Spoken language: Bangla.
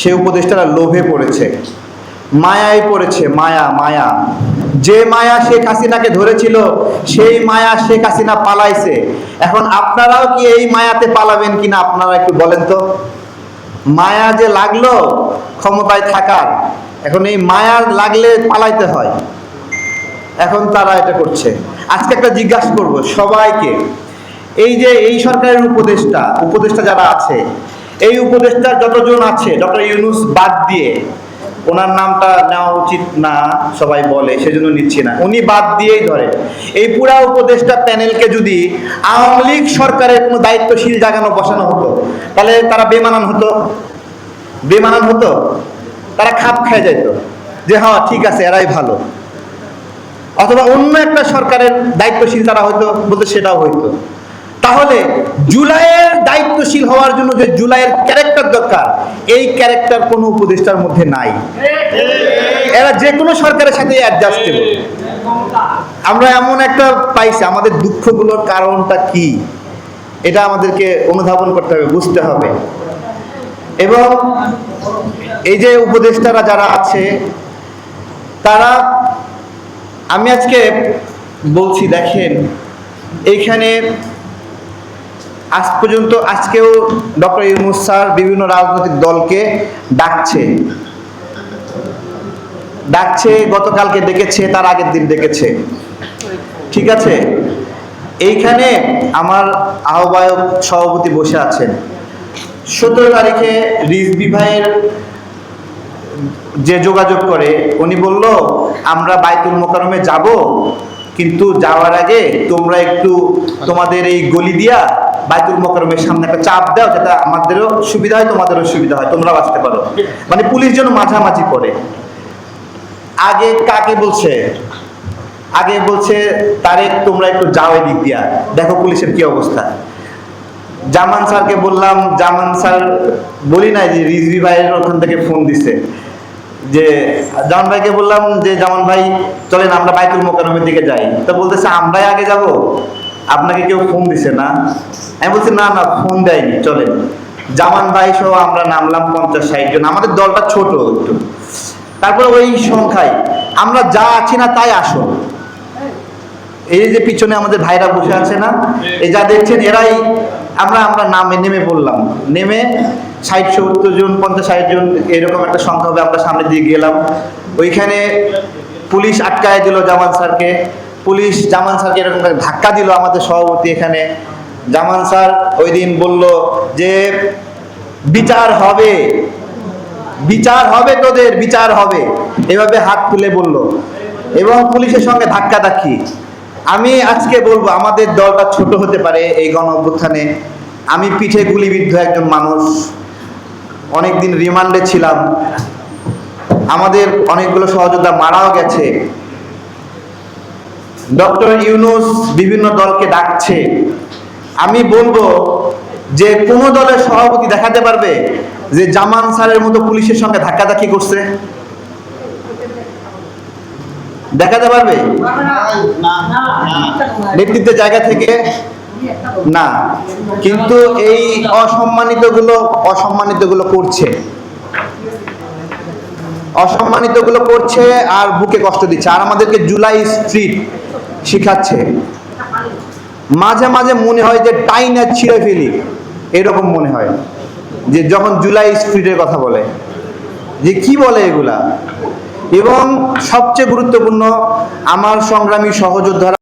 সে উপদেষ্টারা লোভে পড়েছে, মায়ায় পড়েছে, মায়া মায়া। যে মায়া শেখ হাসিনাকে ধরেছিল, সেই মায়া শেখ হাসিনা পালাইছে। এখন আপনারাও কি এই মায়াতে পালাবেন কিনা আপনারা একটু বলেন তো? মায়া যে লাগল, ক্ষমতায় থাকার। এখন এই মায়া লাগলে পালাইতে হয়। এখন তারা এটা করছে। আজকে একটা জিজ্ঞাসা করব সবাইকে। এই যে এই সরকারের উপদেষ্টা উপদেষ্টা যারা আছে এই উপদেষ্টা যতজন আছে, ডক্টর ইউনুস বাদ দিয়ে, ওনার নামটা নেওয়া উচিত না, সবাই বলে, সেজন্য নিচ্ছি না। উনি বাদ দিয়েই ধরে। এই পুরা উপদেষ্টা প্যানেলকে যদি আওয়ামী লীগ সরকারের কোনো দায়িত্বশীল জাগানো বসানো হতো, তাহলে তারা বেমানান হতো? বেমানান হতো? তারা খাপ খেয়ে যেত যে হ্যাঁ ঠিক আছে, এরাই ভালো। অথবা অন্য একটা সরকারের দায়িত্বশীল তারা হয়তো বলতে, সেটাও হইতো। তাহলে জুলাইয়ের দায়িত্বশীল হওয়ার জন্য যে জুলাইয়ের ক্যারেক্টার দরকার, এই ক্যারেক্টার কোনো উপদেষ্টার মধ্যে নাই। এরা যে কোনো সরকারের সাথে অ্যাডজাস্ট অ্যাডজাস্টেবল আমরা এমন একটা পাইছি, আমাদের দুঃখগুলোর কারণটা কি? এটা আমাদেরকে অনুধাবন করতে হবে, বুঝতে হবে। এবং এই যে উপদেষ্টারা যারা আছে, তারা, আমি আজকে বলছি, দেখেন এইখানে আজ পর্যন্ত আজকেও ডক্টর ইউনুস স্যার বিভিন্ন রাজনৈতিক দলকে ডাকছে। ডাকছে, গতকালকে ডেকেছে, তার আগের দিন ডেকেছে। ঠিক আছে? এইখানে আমার আহ্বায়ক সভাপতি বসে আছেন। সতেরো তারিখে রিজবি ভাইয়ের যে যোগাযোগ করে, উনি বলল, আমরা বাইতুল মোকারমে যাব কিন্তু যাওয়ার আগে তোমরা একটু তোমাদের এই গলি দিয়া বাইতুল মোকারমের সামনে একটা চাপ দাও যাতে আমাদেরও সুবিধা হয়, তোমাদেরও সুবিধা হয় তোমরা বাঁচতে পারো। মানে পুলিশ যেন মাঝামাঝি করে। আগে কাকে বলছে? আগে বলছে, তারেক, তোমরা একটু যাও এদিক দিয়া। দেখো পুলিশের কি অবস্থা। জামান স্যারকে বললাম, জামান স্যার বলি নাই যে রিজভি ভাইয়ের ওখান থেকে ফোন দিছে। যে জামান ভাইকে বললাম যে, জামান ভাই, চলেন আমরা বাইতুল মোকারমের দিকে যাই। তো বলতেছে, আমরাই আগে যাব? আপনাকে কেউ ফোন দিছে না? আমি বলছি, না না, ফোন দেয়নি, চলেন। জামান ভাই সহ আমরা নামলাম পঞ্চাশ, ষাট জন। আমাদের দলটা ছোট একটু। তারপরে ওই সংখ্যায়, আমরা যা আছি না তাই আসো এই যে পিছনে আমাদের ভাইরা বসে আছে না, এই যা দেখছেন, এরাই আমরা আমরা নামে, নেমে পড়লাম নেমে ষাট, সত্তর জন, পঞ্চাশ, ষাট জন এরকম একটা সংখ্যা হবে, আমরা সামনে দিয়ে গেলাম। ওইখানে পুলিশ আটকায় দিল জামান স্যারকে। পুলিশ জামান স্যারকে এরকম ধাক্কা দিল আমাদের সভাপতি এখানে। জামান স্যার ওই দিন বলল যে, বিচার হবে। বিচার হবে তোদের, বিচার হবে। এভাবে হাত তুলে বলল। এবং পুলিশের সঙ্গে ধাক্কা ধাক্কি আমি আজকে বলব, আমাদের দলটা ছোট হতে পারে এই গণ অভ্যুত্থানে। আমি পিঠে গুলিবিদ্ধ একজন মানুষ। অনেকদিন রিমান্ডে ছিলাম। আমাদের অনেকগুলো সহযোদ্ধা মারাও গেছে। ডক্টর ইউনুস বিভিন্ন দলকে ডাকছে। আমি বলব যে, কোনো দলের সভাপতি দেখাতে পারবে যে, জামান স্যারের মতো পুলিশের সঙ্গে ধাক্কাধাক্কি করছে? দেখাতে পারবে? নেতৃত্বের জায়গা থেকে? না। কিন্তু এই অসম্মানিতগুলো অসম্মানিতগুলো করছে। অসম্মানিতগুলো করছে আর বুকে কষ্ট দিচ্ছে। আর আমাদেরকে জুলাই স্ট্রিট শিখাচ্ছে। মাঝে মাঝে মনে হয় যে টাইনা ছিঁড়ে ফেলি। এরকম মনে হয় যে যখন জুলাই স্ট্রিটের কথা বলে। যে কি বলে এগুলা? এবং সবচেয়ে গুরুত্বপূর্ণ আমার সংগ্রামী সহযোদ্ধারা